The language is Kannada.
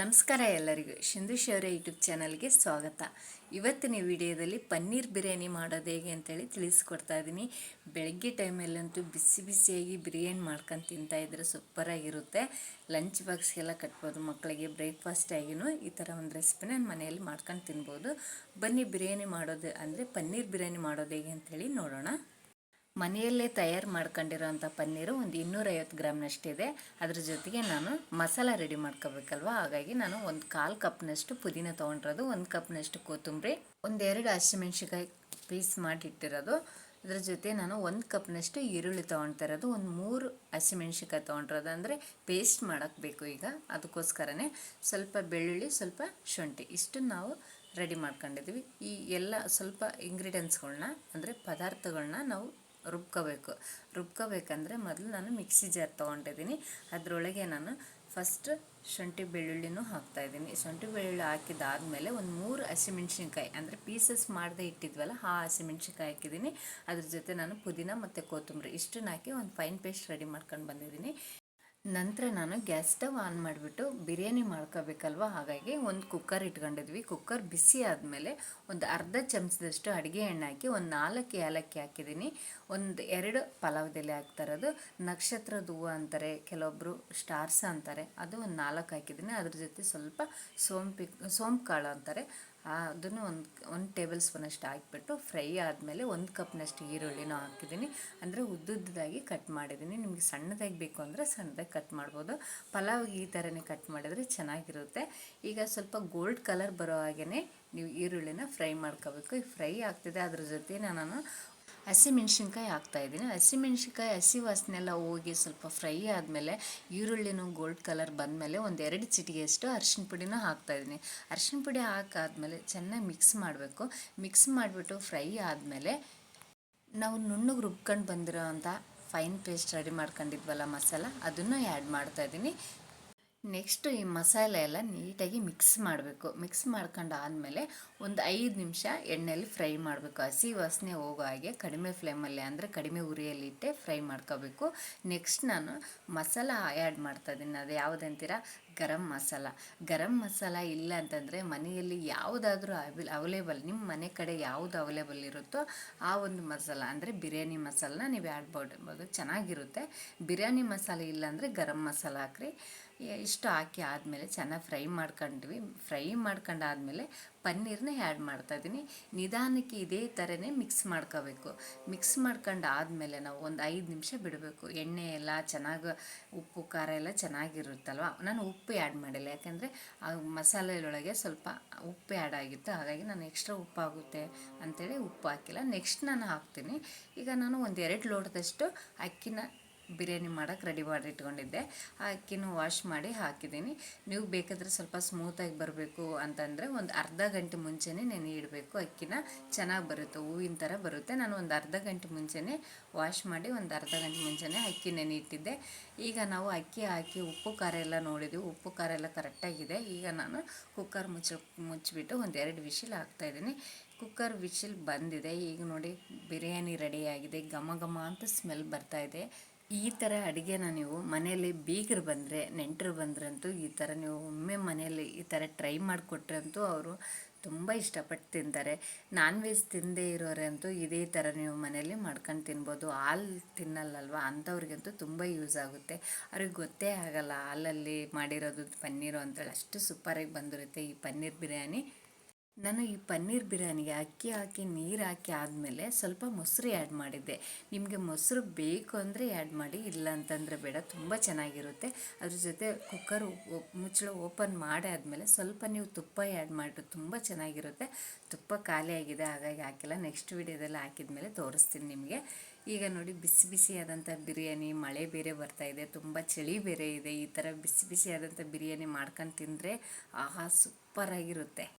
ನಮಸ್ಕಾರ ಎಲ್ಲರಿಗೂ. ಶಿಂದು ಶೌರ್ಯ ಯೂಟ್ಯೂಬ್ ಚಾನಲ್ಗೆ ಸ್ವಾಗತ. ಇವತ್ತಿನ ವಿಡಿಯೋದಲ್ಲಿ ಪನ್ನೀರ್ ಬಿರಿಯಾನಿ ಮಾಡೋದು ಹೇಗೆ ಅಂತೇಳಿ ತಿಳಿಸ್ಕೊಡ್ತಾ ಇದ್ದೀನಿ. ಬೆಳಗ್ಗೆ ಟೈಮಲ್ಲಂತೂ ಬಿಸಿ ಬಿಸಿಯಾಗಿ ಬಿರಿಯಾನಿ ಮಾಡ್ಕೊಂಡು ತಿಂತಾ ಇದ್ರೆ ಸೂಪರಾಗಿರುತ್ತೆ. ಲಂಚ್ ಬಾಕ್ಸ್ಗೆಲ್ಲ ಕಟ್ಬೋದು, ಮಕ್ಕಳಿಗೆ ಬ್ರೇಕ್ಫಾಸ್ಟ್ ಆಗಿನೂ ಈ ಥರ ಒಂದು ರೆಸಿಪಿನ ಮನೆಯಲ್ಲಿ ಮಾಡ್ಕೊಂಡು ತಿನ್ಬೋದು. ಬನ್ನಿ ಬಿರಿಯಾನಿ ಮಾಡೋದು ಅಂದರೆ ಪನ್ನೀರ್ ಬಿರಿಯಾನಿ ಮಾಡೋದು ಹೇಗೆ ಅಂತೇಳಿ ನೋಡೋಣ. ಮನೆಯಲ್ಲೇ ತಯಾರು ಮಾಡ್ಕೊಂಡಿರೋಂಥ ಪನ್ನೀರು ಒಂದು ಇನ್ನೂರೈವತ್ತು ಗ್ರಾಮ್ನಷ್ಟಿದೆ ಅದ್ರ ಜೊತೆಗೆ ನಾನು ಮಸಾಲ ರೆಡಿ ಮಾಡ್ಕೋಬೇಕಲ್ವ? ಹಾಗಾಗಿ ನಾನು ಒಂದು ಕಾಲು ಕಪ್ನಷ್ಟು ಪುದೀನ ತೊಗೊಂಡಿರೋದು, ಒಂದು ಕಪ್ನಷ್ಟು ಕೊತ್ತಂಬರಿ, ಒಂದೆರಡು ಹಸಿಮೆಣ್ಸಿಕಾಯಿ ಪೀಸ್ ಮಾಡಿಟ್ಟಿರೋದು. ಅದ್ರ ಜೊತೆ ನಾನು ಒಂದು ಕಪ್ನಷ್ಟು ಈರುಳ್ಳಿ ತೊಗೊಳ್ತಾ ಇರೋದು ಒಂದು ಮೂರು ಹಸಿಮೆಣ್ಸಿಕಾಯಿ ತೊಗೊಂಡಿರೋದು. ಅಂದರೆ ಪೇಸ್ಟ್ ಮಾಡೋಕ್ಕೆ ಈಗ, ಅದಕ್ಕೋಸ್ಕರನೇ ಸ್ವಲ್ಪ ಬೆಳ್ಳುಳ್ಳಿ, ಸ್ವಲ್ಪ ಶುಂಠಿ ಇಷ್ಟು ನಾವು ರೆಡಿ ಮಾಡ್ಕೊಂಡಿದ್ವಿ ಈ ಎಲ್ಲ ಸ್ವಲ್ಪ ಇಂಗ್ರೀಡಿಯೆಂಟ್ಸ್ಗಳನ್ನ ಅಂದರೆ ಪದಾರ್ಥಗಳನ್ನ ನಾವು ರುಬ್ಕೋಬೇಕು. ರುಬ್ಕೋಬೇಕಂದ್ರೆ ಮೊದಲು ನಾನು ಮಿಕ್ಸಿ ಜಾರ್ ತೊಗೊಂಡಿದ್ದೀನಿ. ಅದರೊಳಗೆ ನಾನು ಫಸ್ಟ್ ಶುಂಠಿ ಬೆಳ್ಳುಳ್ಳಿನೂ ಹಾಕ್ತಾಯಿದ್ದೀನಿ ಶುಂಠಿ ಬೆಳ್ಳುಳ್ಳಿ ಹಾಕಿದಾದಮೇಲೆ ಒಂದು ಮೂರು ಹಸಿಮೆಣ್ಸಿನ್ಕಾಯಿ ಅಂದರೆ ಪೀಸಸ್ ಮಾಡದೆ ಇಟ್ಟಿದ್ವಲ್ಲ, ಆ ಹಸಿಮೆಣ್ಸಿನ್ಕಾಯಿ ಹಾಕಿದ್ದೀನಿ. ಅದ್ರ ಜೊತೆ ನಾನು ಪುದೀನ ಮತ್ತು ಕೊತ್ತಂಬರಿ ಇಷ್ಟನ್ನು ಹಾಕಿ ಒಂದು ಫೈನ್ ಪೇಸ್ಟ್ ರೆಡಿ ಮಾಡ್ಕೊಂಡು ಬಂದಿದ್ದೀನಿ. ನಂತರ ನಾನು ಗ್ಯಾಸ್ ಸ್ಟವ್ ಆನ್ ಮಾಡಿಬಿಟ್ಟು ಬಿರಿಯಾನಿ ಮಾಡ್ಕೋಬೇಕಲ್ವ? ಹಾಗಾಗಿ ಒಂದು ಕುಕ್ಕರ್ ಇಟ್ಕೊಂಡಿದ್ವಿ. ಕುಕ್ಕರ್ ಬಿಸಿ ಆದಮೇಲೆ ಒಂದು ಅರ್ಧ ಚಮಚದಷ್ಟು ಅಡುಗೆ ಎಣ್ಣೆ ಹಾಕಿ ಒಂದು ನಾಲ್ಕು ಏಲಕ್ಕಿ ಹಾಕಿದ್ದೀನಿ. ಒಂದು ಎರಡು ಹಾಕ್ತಾ ಇರೋದು. ನಕ್ಷತ್ರದ ಹೂವು ಅಂತಾರೆ ಕೆಲವೊಬ್ಬರು ಸ್ಟಾರ್ಸ್ ಅಂತಾರೆ. ಅದು ಒಂದು ನಾಲ್ಕು ಹಾಕಿದ್ದೀನಿ. ಅದ್ರ ಜೊತೆ ಸ್ವಲ್ಪ ಸೋಂಪಿ ಸೋಂಪು ಕಾಳು ಅಂತಾರೆ. ಅದನ್ನು ಒಂದು ಒಂದು ಟೇಬಲ್ ಸ್ಪೂನಷ್ಟು ಹಾಕಿಬಿಟ್ಟು ಫ್ರೈ ಆದಮೇಲೆ ಒಂದು ಕಪ್ನಷ್ಟು ಈರುಳ್ಳಿನೂ ಹಾಕಿದ್ದೀನಿ. ಅಂದರೆ ಉದ್ದುದ್ದಾಗಿ ಕಟ್ ಮಾಡಿದ್ದೀನಿ. ನಿಮಗೆ ಸಣ್ಣದಾಗಿ ಬೇಕು ಅಂದರೆ ಸಣ್ಣದಾಗಿ ಕಟ್ ಮಾಡ್ಬೋದು. ಪಲಾವ್ ಈ ಥರನೇ ಕಟ್ ಮಾಡಿದರೆ ಚೆನ್ನಾಗಿರುತ್ತೆ. ಈಗ ಸ್ವಲ್ಪ ಗೋಲ್ಡ್ ಕಲರ್ ಬರೋ ಹಾಗೆಯೇ ನೀವು ಈರುಳ್ಳಿನ ಫ್ರೈ ಮಾಡ್ಕೋಬೇಕು. ಫ್ರೈ ಆಗ್ತಿದೆ ಅದ್ರ ಜೊತೆ ನಾನು ಹಸಿಮೆಣ್ಸಿನ್ಕಾಯಿ ಹಾಕ್ತಾಯಿದ್ದೀನಿ ಹಸಿಮೆಣ್ಸಿನ್ಕಾಯಿ ಹಸಿ ವಾಸನೆಲ್ಲ ಹೋಗಿ ಸ್ವಲ್ಪ ಫ್ರೈ ಆದಮೇಲೆ ಈರುಳ್ಳಿನೂ ಗೋಲ್ಡ್ ಕಲರ್ ಬಂದಮೇಲೆ ಒಂದು ಎರಡು ಚಿಟಿಗೆಯಷ್ಟು ಅರ್ಶಿಣ ಪುಡಿನೂ ಹಾಕ್ತಾಯಿದ್ದೀನಿ ಅರ್ಶಿಣ ಪುಡಿ ಹಾಕಾದ್ಮೇಲೆ ಚೆನ್ನಾಗಿ ಮಿಕ್ಸ್ ಮಾಡಬೇಕು. ಮಿಕ್ಸ್ ಮಾಡಿಬಿಟ್ಟು ಫ್ರೈ ಆದಮೇಲೆ ನಾವು ನುಣ್ಣಗೆ ರುಬ್ಕೊಂಡು ಬಂದಿರೋ ಫೈನ್ ಪೇಸ್ಟ್ ರೆಡಿ ಮಾಡ್ಕೊಂಡಿದ್ವಲ್ಲ ಮಸಾಲ, ಅದನ್ನು ಆ್ಯಡ್ ಮಾಡ್ತಾಯಿದ್ದೀನಿ ನೆಕ್ಸ್ಟು ಈ ಮಸಾಲೆ ಎಲ್ಲ ನೀಟಾಗಿ ಮಿಕ್ಸ್ ಮಾಡಬೇಕು. ಮಿಕ್ಸ್ ಮಾಡ್ಕೊಂಡು ಆದಮೇಲೆ ಒಂದು ಐದು ನಿಮಿಷ ಎಣ್ಣೆಯಲ್ಲಿ ಫ್ರೈ ಮಾಡಬೇಕು. ಹಸಿ ವಾಸನೆ ಹೋಗೋ ಹಾಗೆ ಕಡಿಮೆ ಫ್ಲೇಮಲ್ಲಿ ಅಂದರೆ ಕಡಿಮೆ ಉರಿಯಲ್ಲಿ ಇಟ್ಟೆ ಫ್ರೈ ಮಾಡ್ಕೋಬೇಕು. ನೆಕ್ಸ್ಟ್ ನಾನು ಮಸಾಲ ಆ್ಯಡ್ ಮಾಡ್ತಾಯಿದ್ದೀನಿ ಅದು ಯಾವುದಂತೀರ ಗರಂ ಮಸಾಲ. ಗರಂ ಮಸಾಲ ಇಲ್ಲ ಅಂತಂದರೆ ಮನೆಯಲ್ಲಿ ಯಾವುದಾದ್ರೂ ಅವೈಲ್, ಅವೈಲೇಬಲ್, ನಿಮ್ಮ ಮನೆ ಕಡೆ ಯಾವುದು ಅವೈಲೇಬಲ್ ಇರುತ್ತೋ ಆ ಒಂದು ಮಸಾಲ, ಅಂದರೆ ಬಿರಿಯಾನಿ ಮಸಾಲನ ನೀವು ಆ್ಯಡ್ ಮಾಡ್ಬೋದು ಚೆನ್ನಾಗಿರುತ್ತೆ. ಬಿರಿಯಾನಿ ಮಸಾಲ ಇಲ್ಲ ಅಂದರೆ ಗರಂ ಮಸಾಲ ಹಾಕ್ರಿ. ಇಷ್ಟು ಹಾಕಿ ಆದಮೇಲೆ ಚೆನ್ನಾಗಿ ಫ್ರೈ ಮಾಡ್ಕೊಂಡ್ವಿ. ಫ್ರೈ ಮಾಡ್ಕೊಂಡಾದ್ಮೇಲೆ ಪನ್ನೀರನ್ನ ಆ್ಯಡ್ ಮಾಡ್ತಾಯಿದ್ದೀನಿ ನಿಧಾನಕ್ಕೆ ಇದೇ ಥರನೇ ಮಿಕ್ಸ್ ಮಾಡ್ಕೋಬೇಕು. ಮಿಕ್ಸ್ ಮಾಡ್ಕೊಂಡು ಆದಮೇಲೆ ನಾವು ಒಂದು ಐದು ನಿಮಿಷ ಬಿಡಬೇಕು. ಎಣ್ಣೆ ಎಲ್ಲ ಚೆನ್ನಾಗಿ, ಉಪ್ಪು, ಖಾರ ಎಲ್ಲ ಚೆನ್ನಾಗಿರುತ್ತಲ್ವ? ನಾನು ಉಪ್ಪು ಆ್ಯಡ್ ಮಾಡಿಲ್ಲ. ಯಾಕೆಂದರೆ ಆ ಮಸಾಲೆಯೊಳಗೆ ಸ್ವಲ್ಪ ಉಪ್ಪು ಆ್ಯಡ್ ಆಗಿತ್ತು. ಹಾಗಾಗಿ ನಾನು ಎಕ್ಸ್ಟ್ರಾ ಉಪ್ಪು ಆಗುತ್ತೆ ಅಂಥೇಳಿ ಉಪ್ಪು ಹಾಕಿಲ್ಲ. ನೆಕ್ಸ್ಟ್ ನಾನು ಹಾಕ್ತೀನಿ. ಈಗ ನಾನು ಒಂದು ಎರಡು ಲೋಟದಷ್ಟು ಅಕ್ಕಿನ ಬಿರಿಯಾನಿ ಮಾಡೋಕ್ಕೆ ರೆಡಿ ಮಾಡಿ ಇಟ್ಕೊಂಡಿದ್ದೆ. ಆ ಅಕ್ಕಿನೂ ವಾಶ್ ಮಾಡಿ ಹಾಕಿದ್ದೀನಿ. ನೀವು ಬೇಕಾದರೆ ಸ್ವಲ್ಪ ಸ್ಮೂತಾಗಿ ಬರಬೇಕು ಅಂತಂದರೆ ಒಂದು ಅರ್ಧ ಗಂಟೆ ಮುಂಚೆನೇ ನೆನೆ ಇಡಬೇಕು ಅಕ್ಕಿನ. ಚೆನ್ನಾಗಿ ಬರುತ್ತೆ, ಹೂವಿನ ಥರ ಬರುತ್ತೆ. ನಾನು ಒಂದು ಅರ್ಧ ಗಂಟೆ ಮುಂಚೆನೇ ವಾಶ್ ಮಾಡಿ ಒಂದು ಅರ್ಧ ಗಂಟೆ ಮುಂಚೆನೇ ಅಕ್ಕಿ ನೆನೆ ಇಟ್ಟಿದ್ದೆ. ಈಗ ನಾವು ಅಕ್ಕಿ ಹಾಕಿ ಉಪ್ಪು, ಖಾರ ಎಲ್ಲ ನೋಡಿದ್ದೀವಿ ಉಪ್ಪು, ಖಾರ ಎಲ್ಲ ಕರೆಕ್ಟಾಗಿದೆ ಈಗ ನಾನು ಕುಕ್ಕರ್ ಮುಚ್ಚ, ಮುಚ್ಚಿಬಿಟ್ಟು ಒಂದು ಎರಡು ವಿಶಿಲ್ ಹಾಕ್ತಾಯಿದ್ದೀನಿ ಕುಕ್ಕರ್ ವಿಶಿಲ್ ಬಂದಿದೆ. ಈಗ ನೋಡಿ, ಬಿರಿಯಾನಿ ರೆಡಿಯಾಗಿದೆ ಘಮ ಘಮ ಅಂತ ಸ್ಮೆಲ್ ಬರ್ತಾಯಿದೆ ಈ ಥರ ಅಡುಗೆನ ನೀವು ಮನೆಯಲ್ಲಿ ಬೀಗರು ಬಂದರೆ, ನೆಂಟರು ಬಂದ್ರಂತೂ ಈ ಥರ ನೀವು ಒಮ್ಮೆ ಮನೆಯಲ್ಲಿ ಈ ಥರ ಟ್ರೈ ಮಾಡಿಕೊಟ್ರಂತೂ ಅವರು ತುಂಬ ಇಷ್ಟಪಟ್ಟು ತಿಂತಾರೆ. ನಾನ್ ವೆಜ್ ತಿಂದೇ ಇರೋರಂತೂ ಇದೇ ಥರ ನೀವು ಮನೆಯಲ್ಲಿ ಮಾಡ್ಕೊಂಡು ತಿನ್ಬೋದು. ಹಾಲು ತಿನ್ನಲ್ಲಲ್ವ? ಅಂಥವ್ರಿಗಂತೂ ತುಂಬ ಯೂಸ್ ಆಗುತ್ತೆ. ಅವ್ರಿಗೆ ಗೊತ್ತೇ ಆಗಲ್ಲ ಹಾಲಲ್ಲಿ ಮಾಡಿರೋದು ಪನ್ನೀರು ಅಂತೇಳಿ. ಅಷ್ಟು ಸೂಪರಾಗಿ ಬಂದಿರುತ್ತೆ ಈ ಪನ್ನೀರ್ ಬಿರಿಯಾನಿ. ನಾನು ಈ ಪನ್ನೀರ್ ಬಿರಿಯಾನಿಗೆ ಅಕ್ಕಿ ಹಾಕಿ, ನೀರು ಹಾಕಿ ಆದಮೇಲೆ ಸ್ವಲ್ಪ ಮೊಸರು ಆ್ಯಡ್ ಮಾಡಿದ್ದೆ. ನಿಮಗೆ ಮೊಸರು ಬೇಕು ಅಂದರೆ ಆ್ಯಡ್ ಮಾಡಿ, ಇಲ್ಲ ಅಂತಂದರೆ ಬೇಡ, ತುಂಬ ಚೆನ್ನಾಗಿರುತ್ತೆ. ಅದ್ರ ಜೊತೆ ಕುಕ್ಕರ್ ಮುಚ್ಚಳ ಓಪನ್ ಮಾಡಿ ಆದಮೇಲೆ ಸ್ವಲ್ಪ ನೀವು ತುಪ್ಪ ಆ್ಯಡ್ ಮಾಡಿದ್ರೆ ತುಂಬ ಚೆನ್ನಾಗಿರುತ್ತೆ. ತುಪ್ಪ ಖಾಲಿಯಾಗಿದೆ ಹಾಗಾಗಿ ಹಾಕಿಲ್ಲ. ನೆಕ್ಸ್ಟ್ ವೀಡಿಯೋದಲ್ಲಿ ಹಾಕಿದ ತೋರಿಸ್ತೀನಿ ನಿಮಗೆ. ಈಗ ನೋಡಿ, ಬಿಸಿ ಬಿಸಿಯಾದಂಥ ಬಿರಿಯಾನಿ, ಮಳೆ ಬೇರೆ ಬರ್ತಾ ಇದೆ, ತುಂಬ ಚಳಿ ಬೇರೆ ಇದೆ. ಈ ಥರ ಬಿಸಿ ಬಿಸಿಯಾದಂಥ ಬಿರಿಯಾನಿ ಮಾಡ್ಕೊಂಡು ತಿಂದರೆ ಆಹಾ ಸೂಪರಾಗಿರುತ್ತೆ